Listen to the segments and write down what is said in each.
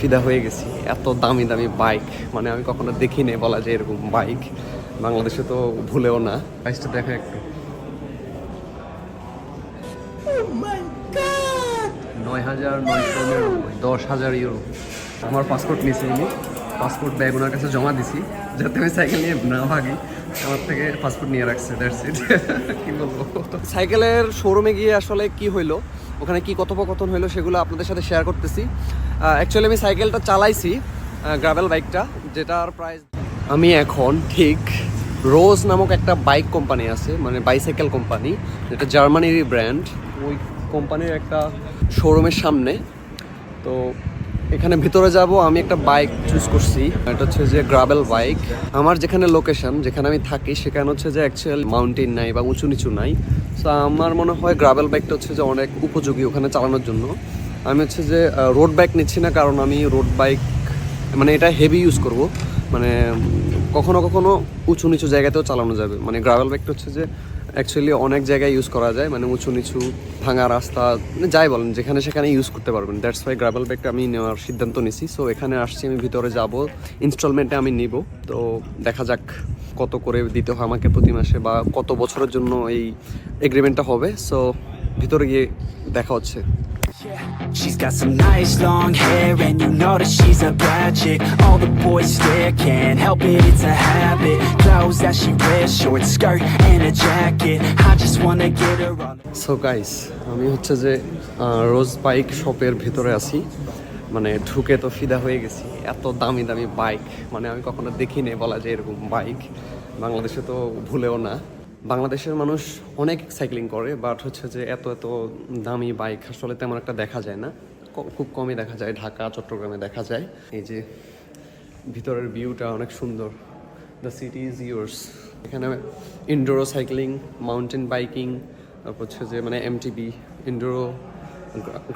ফিদা হয়ে গেছি। এত দামি দামি বাইক মানে আমি কখনো দেখিনি বলা যায় এরকম বাইক বাংলাদেশে তো ভুলেও না। বাইকটা দেখা একটু। নয় হাজার নয়শো নিরানব্বই দশ হাজার ইউরো আমার পাসপোর্ট নিয়েছি উনি। পাসপোর্ট ব্যাগ ওনার কাছে জমা দিছি যাতে আমি সাইকেল নিয়ে না ভাগি। আমার থেকে পাসপোর্ট নিয়ে রাখছে দ্যাটস ইট কি বলব? সাইকেলের শোরুমে গিয়ে আসলে কি হইল? ওখানে কি কথোপকথন হলো সেগুলো আপনাদের সাথে শেয়ার করতেছি। অ্যাকচুয়ালি আমি সাইকেলটা চালাইছি গ্রাভেল বাইকটা যেটার প্রাইস আমি এখন ঠিক রোজ নামক একটা বাইক কোম্পানি আছে মানে বাইসাইকেল কোম্পানি যেটা জার্মানিরই ব্র্যান্ড ওই কোম্পানির একটা শোরুমের সামনে। তো এখানে ভিতরে যাব, আমি একটা বাইক চুজ করছি। এটা হচ্ছে যে গ্রাবেল বাইক আমার যেখানে লোকেশন যেখানে আমি থাকি, সেখানে হচ্ছে যে অ্যাকচুয়াল মাউন্টেন নাই বা উঁচু নিচু নাই। সো আমার মনে হয় গ্রাবেল বাইকটা হচ্ছে যে অনেক উপযোগী ওখানে চালানোর জন্য। আমি হচ্ছে যে রোড বাইক নিচ্ছি না কারণ আমি রোড বাইক মানে এটা হেভি ইউজ করব। মানে কখনো কখনো উঁচু নিচু জায়গাতেও চালানো যাবে। মানে গ্রাভেল বাইকটা হচ্ছে যে অ্যাকচুয়ালি অনেক জায়গায় ইউজ করা যায় মানে উঁচু নিচু, ভাঙা রাস্তা মানে যাই বলেন, যেখানে সেখানে ইউজ করতে পারবেন। দ্যাটস ওয়াই গ্রাভেল ব্যাগটা আমি নেওয়ার সিদ্ধান্ত নিছি। সো এখানে আসছি, আমি ভিতরে যাব ইনস্টলমেন্টে আমি নিব। তো দেখা যাক কত করে দিতে হয় আমাকে প্রতি মাসে বা কত বছরের জন্য এই এগ্রিমেন্টটা হবে। সো ভিতরে গিয়ে দেখা হচ্ছে। She's got some nice long hair and you know that she's a bad chick All the boys stare, can't help it, it's a habit Clothes that she wears, short skirt and a jacket I just wanna get her all so guys আমি হচ্ছে যে রোজ bike শপের ভিতরে আছি মানে ঢুকে তো ফিদা হয়ে গেছি এত দামি দামি বাইক মানে আমি কখনো দেখিনি বলা যায় এরকম বাইক বাংলাদেশে তো ভুলেও না বাংলাদেশের মানুষ অনেক সাইক্লিং করে বাট হচ্ছে যে এত এত দামি বাইক আসলে তেমন একটা দেখা যায় না। খুব কমই দেখা যায়, ঢাকা, চট্টগ্রামে দেখা যায়। এই যে ভিতরের ভিউটা অনেক সুন্দর। দ্য সিটি ইজ ইউর্স এখানে ইনডোরো সাইক্লিং মাউন্টেন বাইকিং তারপর হচ্ছে যে মানে MTB enduro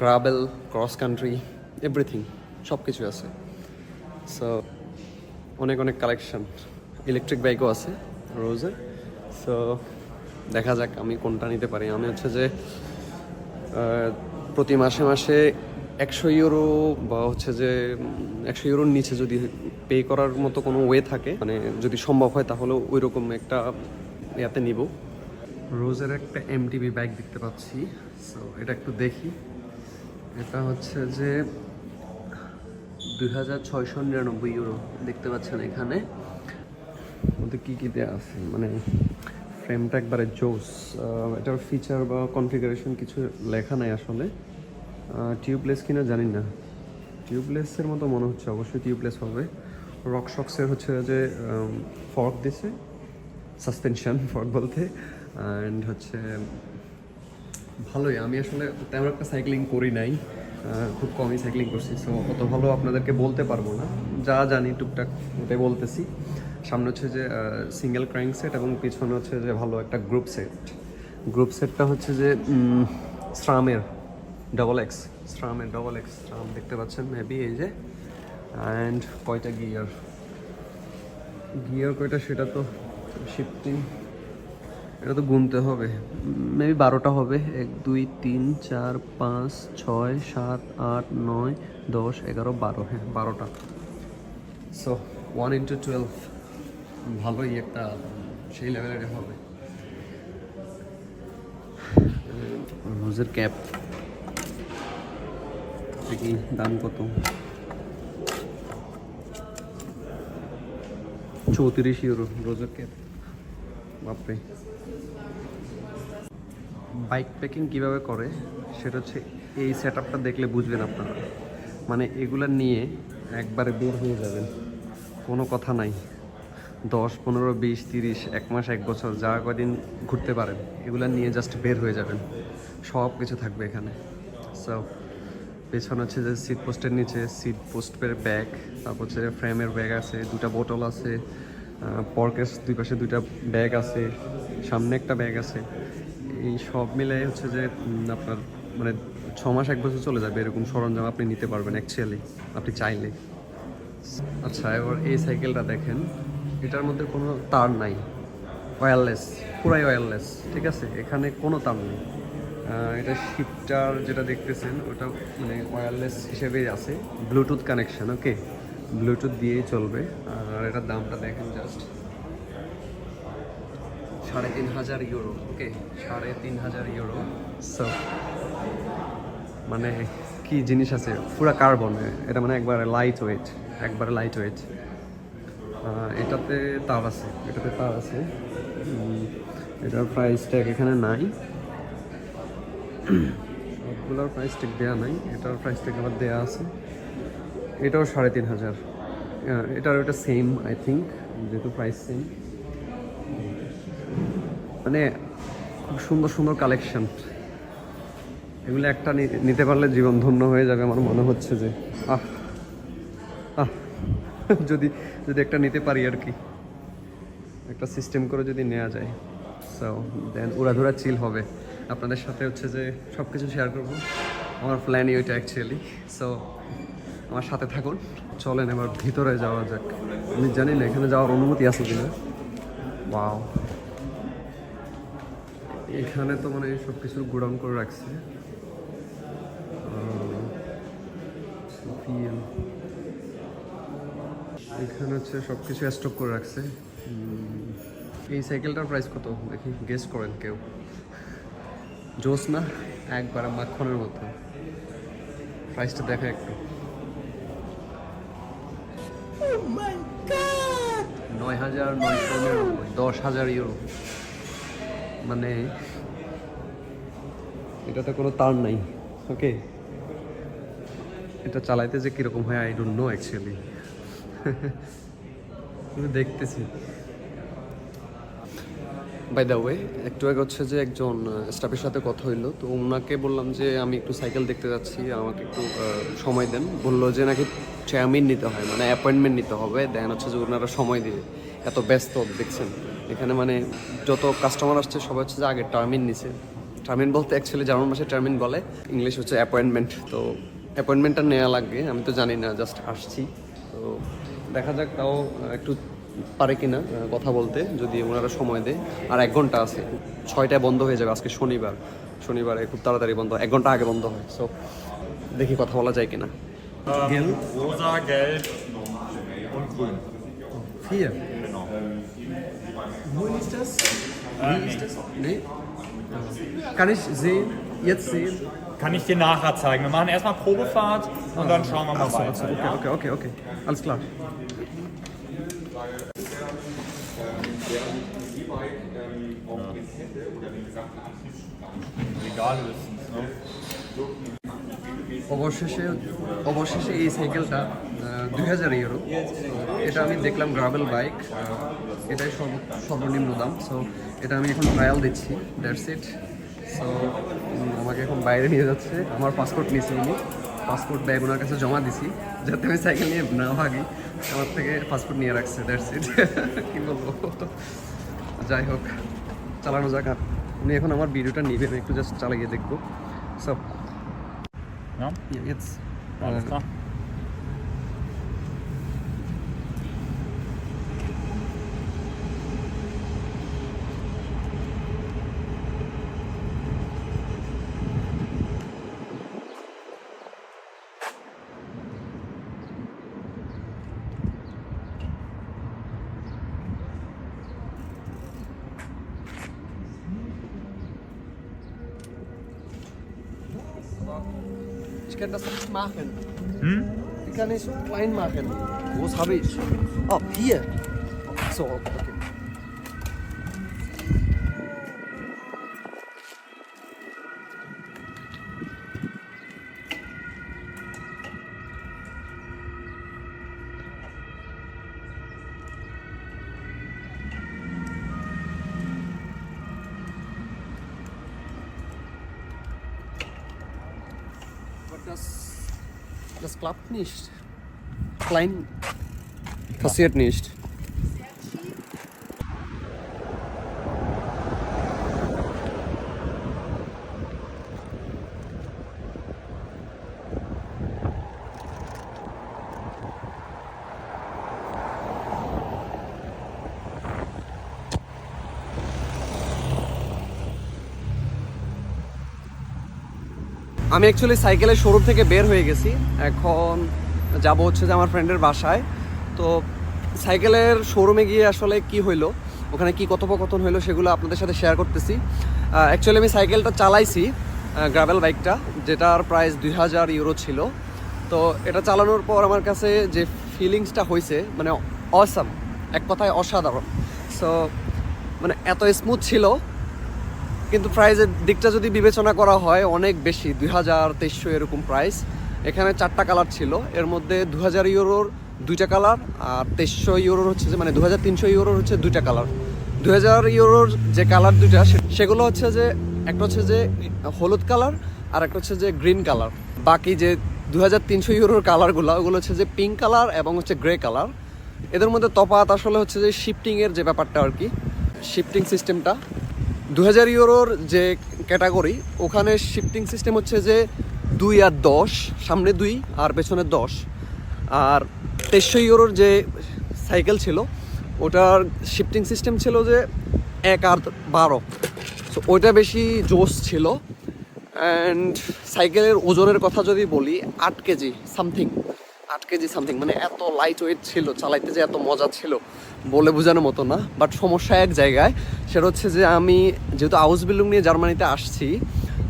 gravel cross country everything সব কিছু আছে। সো অনেক অনেক কালেকশন ইলেকট্রিক বাইকও আছে রোজের সো দেখা যাক আমি কোনটা নিতে পারি। আমি হচ্ছে যে প্রতি মাসে মাসে একশো ইউরো বা হচ্ছে যে, একশো ইউরোর নিচে যদি পে করার মতো কোনো ওয়ে থাকে মানে যদি সম্ভব হয় তাহলে ওই রকম একটা ইয়াতে নিব। রোজের একটা এমটিবি ব্যাগ দেখতে পাচ্ছি। সো এটা একটু দেখি। এটা হচ্ছে যে, দুই হাজার ছয়শো নিরানব্বই ইউরো। দেখতে পাচ্ছেন এখানে। ওদের কী কী দেওয়া আছে? মানে ফ্রেমটা একবারে জোস। এটার ফিচার বা কনফিগারেশন কিছু লেখা নাই আসলে। টিউবলেস কিনা জানি না। টিউবলেসের মতো মনে হচ্ছে, অবশ্যই টিউবলেস হবে। রক শক্সের হচ্ছে যে ফর্ক দিছে সাসপেনশন ফর্ক বলতে। অ্যান্ড হচ্ছে, ভালোই, আমি আসলে তেমন একটা সাইক্লিং করি নাই। খুব কমই সাইক্লিং করছি সো অত ভালো আপনাদেরকে বলতে পারব না। যা জানি টুকটাক ওটাই বলতেছি। সামনে হচ্ছে যে সিঙ্গেল ক্র্যাঙ্ক সেট এবং পিছনে হচ্ছে যে ভালো একটা গ্রুপ সেট গ্রুপ সেটটা হচ্ছে যে শ্রামের ডবল এক্স শ্রামের ডবল এক্স স্রাম দেখতে পাচ্ছেন মেবি এই যে অ্যান্ড কয়টা গিয়ার গিয়ার কয়টা সেটা তো শিফটিং এটা তো গুনতে হবে মেবি বারোটা হবে, এক, দুই, তিন, চার, পাঁচ, ছয়, সাত, আট, নয়, দশ, এগারো, বারো হ্যাঁ বারোটা। সো ওয়ান ইন্টু টুয়েলভ ভালোই একটা, সেই লেভেলের হবে। রোজের ক্যাপ দেখি দাম কত? চৌত্রিশ ইউরো রোজের ক্যাপ। বাপরে। বাইক প্যাকিং কীভাবে করে, সেটা হচ্ছে এই সেট দেখলে বুঝবেন আপনারা। মানে এগুলা নিয়ে একবারে বের হয়ে যাবেন। কোনো কথা নাই। দশ, পনেরো, বিশ, তিরিশ, এক মাস, এক বছর, যা কদিন ঘুরতে পারেন, এগুলা নিয়ে জাস্ট বের হয়ে যাবেন। সব কিছু থাকবে এখানে। সো পেছনে হচ্ছে যে সিট পোস্টের নিচে সিট পোস্টের ব্যাগ তারপর হচ্ছে ফ্রেমের ব্যাগ আছে দুটা বোতল আছে পর্কের দুই পাশে দুইটা ব্যাগ আছে, সামনে একটা ব্যাগ আছে। এই সব মিলে হচ্ছে যে আপনার মানে ছ মাস, এক বছর চলে যাবে এরকম সরঞ্জাম আপনি নিতে পারবেন অ্যাকচুয়ালি আপনি চাইলে। আচ্ছা এবার এই সাইকেলটা দেখেন। এটার মধ্যে কোনো তার নাই। ওয়্যারলেস পুরাই ওয়্যারলেস ঠিক আছে? এখানে কোনো তার নেই। এটা শিফটার যেটা দেখতেছেন, ওটা মানে ওয়্যারলেস হিসেবেই আছে। ব্লুটুথ কানেকশন ওকে ব্লুটুথ দিয়েই চলবে। আর এটার দামটা দেখেন জাস্ট সাড়ে তিন হাজার ইউরো ওকে সাড়ে তিন হাজার ইউরো সো মানে কি জিনিস আছে? পুরা কার্বন এটা মানে একবারে লাইট ওয়েট একবারে লাইট ওয়েট এটাতে তার আছে, এটাতে তার আছে। এটার প্রাইস ট্যাগ এখানে নাই। সবগুলোর প্রাইস ট্যাগ দেওয়া নাই, এটার প্রাইস ট্যাগ আবার দেওয়া আছে। এটাও সাড়ে তিন হাজার। এটার ওটা সেম আই থিঙ্ক যেহেতু প্রাইস সেম মানে খুব সুন্দর সুন্দর কালেকশন এগুলো একটা নিতে পারলে জীবন ধন্য হয়ে যাবে, আমার মনে হচ্ছে যে, আহ আহ। যদি যদি একটা নিতে পারি আর কি। একটা সিস্টেম করে যদি নেওয়া যায়। সো দেন উড়াধুরা চিল হবে। আপনাদের সাথে হচ্ছে যে সব কিছু শেয়ার করব। আমার প্ল্যানই ওইটা অ্যাকচুয়ালি সো আমার সাথে থাকুন। চলেন এবার ভিতরে যাওয়া যাক। আমি জানি না, এখানে যাওয়ার অনুমতি আছে কিনা। ওয়াও এখানে তো মানে সব কিছু গোডাউন করে রাখছে। এখানে হচ্ছে সব কিছু স্টক করে রাখছে। এই সাইকেলটার প্রাইস কত? দেখি গেস করেন কেউ। জোস না? একবার মাখনের মতো। প্রাইসটা দেখা একটু। নয় হাজার নয়শো নিরানব্বই দশ হাজার ইউরো মানে এটাতে কোনো তার নাই ওকে এটা চালাইতে যে কীরকম হয় আই ডোন্ট নো অ্যাকচুয়ালি আমি দেখতেছি। বাই দ্য ওয়ে একটু আগে হচ্ছে যে একজন স্টাফের সাথে কথা হইল, তো ওনাকে বললাম যে আমি একটু সাইকেল দেখতে যাচ্ছি, আমাকে একটু সময় দেন। বলল যে নাকি চেয়ারম্যান নিতে হয় মানে অ্যাপয়েন্টমেন্ট নিতে হবে দেন হচ্ছে যে ওনারা সময় দিয়ে এত ব্যস্ত, দেখছেন? এখানে মানে যত কাস্টমার আসছে, সবাই হচ্ছে যে আগে টার্মিন নিছে। টার্মিন বলতে অ্যাকচুয়ালি জার্মান ভাষায় টার্মিন বলে ইংলিশ হচ্ছে অ্যাপয়েন্টমেন্ট তো অ্যাপয়েন্টমেন্টটা নেওয়া লাগবে আমি তো জানি না জাস্ট আসছি। তো দেখা যাক তাও একটু পারে কিনা কথা বলতে যদি ওনারা সময় দেয় আর এক ঘণ্টা আছে ছয়টায় বন্ধ হয়ে যাবে আজকে শনিবার শনিবারে খুব তাড়াতাড়ি বন্ধ এক ঘণ্টা আগে বন্ধ হয় সো দেখি কথা বলা যায় কিনা rosa, gelb und grün. Vier. Wohin ist das? Wie ist das? Nee. Kann ich sehen? Jetzt sehen? Kann ich dir nachher zeigen. Wir machen erstmal Probefahrt und dann schauen wir mal Achso, weiter. achso, okay, okay, okay, okay. Alles klar. Egal höchstens. Ne? অবশেষে অবশেষে এই সাইকেলটা দুই হাজার euro এটা আমি দেখলাম gravel bike এটাই সর্ব সর্বনিম্ন দাম সো এটা আমি এখন ট্রায়াল দিচ্ছি দ্যাটস ইট সো আমাকে এখন বাইরে নিয়ে যাচ্ছে। আমার পাসপোর্ট নিয়েছে উনি। পাসপোর্ট ব্যাগ ওনার কাছে জমা দিছি যাতে আমি সাইকেল নিয়ে না ভাগি। আমার থেকে পাসপোর্ট নিয়ে রাখছে দ্যাটস ইট কী বলব? যাই হোক চালানো যাক আর। উনি এখন আমার ভিডিওটা নিবে আমি একটু জাস্ট চালিয়ে দেখব। সব Ja? Ich kann das nicht machen. Hm? Wie kann ich so klein machen? Wo habe ich? Oh, hier. So, okay. Das, das klappt nicht. Klein passiert nicht. আমি অ্যাকচুয়ালি সাইকেলের শোরুম থেকে বের হয়ে গেছি। এখন যাব হচ্ছে যে আমার ফ্রেন্ডের বাসায়। তো সাইকেলের শোরুমে গিয়ে আসলে কি হইল, ওখানে কি কথোপকথন হইল সেগুলো আপনাদের সাথে শেয়ার করতেছি। অ্যাকচুয়ালি আমি সাইকেলটা চালাইছি গ্রাভেল বাইকটা যেটার প্রাইস দুই হাজার ইউরো ছিল। তো এটা চালানোর পর আমার কাছে যে ফিলিংসটা হয়েছে মানে অসাম এক কথায় অসাধারণ। সো মানে এত স্মুথ ছিল কিন্তু প্রাইজের দিকটা যদি বিবেচনা করা হয়, অনেক বেশি, দুই হাজার তেইশশো এরকম প্রাইস। এখানে চারটা কালার ছিল। এর মধ্যে দু হাজার ইউরোর দুইটা কালার আর তেইশশো ইউরোর হচ্ছে যে মানে দু হাজার তিনশো ইউরোর হচ্ছে দুইটা কালার। দু হাজার ইউরোর যে কালার দুইটা সেগুলো হচ্ছে যে, একটা হচ্ছে যে হলুদ কালার আর একটা হচ্ছে যে গ্রিন কালার। বাকি যে দু হাজার তিনশো ইউরোর কালারগুলো, ওগুলো হচ্ছে যে পিঙ্ক কালার এবং হচ্ছে গ্রে কালার। এদের মধ্যে তফাৎ আসলে হচ্ছে যে শিফটিংয়ের যে ব্যাপারটা আর কি শিফটিং সিস্টেমটা দু হাজার ইউরোর যে ক্যাটাগরি, ওখানে শিফটিং সিস্টেম হচ্ছে যে দুই আর দশ, সামনে দুই আর পেছনে দশ। আর তেইশশো ইউরোর যে সাইকেল ছিল, ওটার শিফটিং সিস্টেম ছিল যে এক আর বারো। সো ওইটা বেশি জোস ছিল। অ্যান্ড সাইকেলের ওজনের কথা যদি বলি, আট কেজি সামথিং আট কেজি সামথিং মানে এত লাইট ওয়েট ছিল, চালাইতে যে এত মজা ছিল, বলে বোঝানোর মতো না। বাট সমস্যা এক জায়গায়, সেটা হচ্ছে যে আমি যেহেতু আউস বিল্ডিং নিয়ে জার্মানিতে আসছি,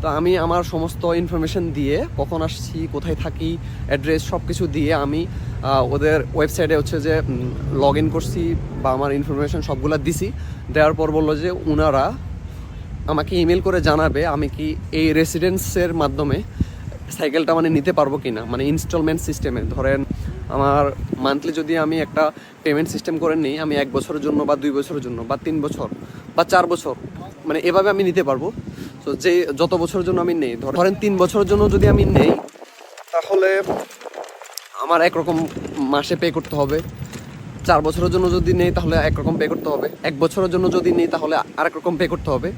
তো আমি আমার সমস্ত ইনফরমেশন দিয়ে কখন আসছি, কোথায় থাকি অ্যাড্রেস সব কিছু দিয়ে আমি ওদের ওয়েবসাইটে হচ্ছে যে লগ ইন করছি বা আমার ইনফরমেশন সবগুলো দিছি। দেওয়ার পর বলল যে ওনারা আমাকে ইমেল করে জানাবে আমি কি এই রেসিডেন্সের মাধ্যমে সাইকেলটা মানে নিতে পারব কি না মানে ইনস্টলমেন্ট সিস্টেমে ধরেন, আমার মান্থলি যদি আমি একটা পেমেন্ট সিস্টেম করে নিই, আমি এক বছরের জন্য বা দুই বছরের জন্য বা তিন বছর বা চার বছর মানে এভাবে আমি নিতে পারব। তো যে যত বছরের জন্য আমি নেই ধরেন তিন বছরের জন্য যদি আমি নেই, তাহলে আমার একরকম মাসে পে করতে হবে। চার বছরের জন্য যদি নেই, তাহলে একরকম পে করতে হবে। এক বছরের জন্য যদি নেই, তাহলে আরেক রকম পে করতে হবে।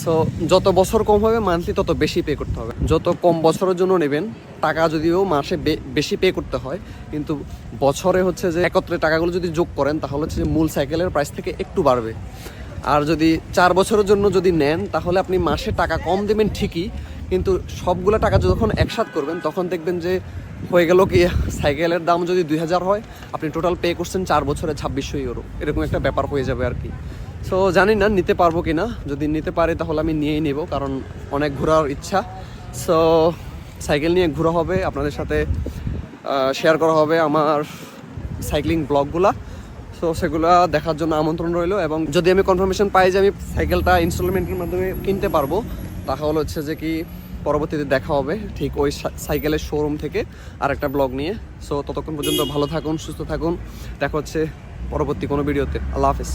সো যত বছর কম হবে মান্থলি তত বেশি পে করতে হবে। যত কম বছরের জন্য নেবেন, টাকা যদিও মাসে বেশি পে করতে হয়, কিন্তু বছরে হচ্ছে যে একত্রে টাকাগুলো যদি যোগ করেন, তাহলে হচ্ছে যে মূল সাইকেলের প্রাইস থেকে একটু বাড়বে। আর যদি চার বছরের জন্য যদি নেন, তাহলে আপনি মাসে টাকা কম দেবেন ঠিকই, কিন্তু সবগুলো টাকা যখন একসাথ করবেন, তখন দেখবেন যে হয়ে গেল কি সাইকেলের দাম যদি দুই হাজার হয়, আপনি টোটাল পে করছেন চার বছরে ছাব্বিশশো ইউরো এরকম একটা ব্যাপার হয়ে যাবে আর কি। সো জানি না নিতে পারব কি না যদি নিতে পারি, তাহলে আমি নিয়েই নেব, কারণ অনেক ঘোরার ইচ্ছা। সো সাইকেল নিয়ে ঘোরা হবে, আপনাদের সাথে শেয়ার করা হবে আমার সাইক্লিং ব্লগগুলা। সো সেগুলো দেখার জন্য আমন্ত্রণ রইল এবং যদি আমি কনফার্মেশন পাই যে আমি সাইকেলটা ইনস্টলমেন্টের মাধ্যমে কিনতে পারব, তাহলে হচ্ছে যে কি পরবর্তীতে দেখা হবে ঠিক ওই সাইকেলের শোরুম থেকে আর একটা ব্লগ নিয়ে। সো ততক্ষণ পর্যন্ত ভালো থাকুন, সুস্থ থাকুন। দেখা হচ্ছে পরবর্তী কোনো ভিডিওতে। আল্লাহ হাফিজ।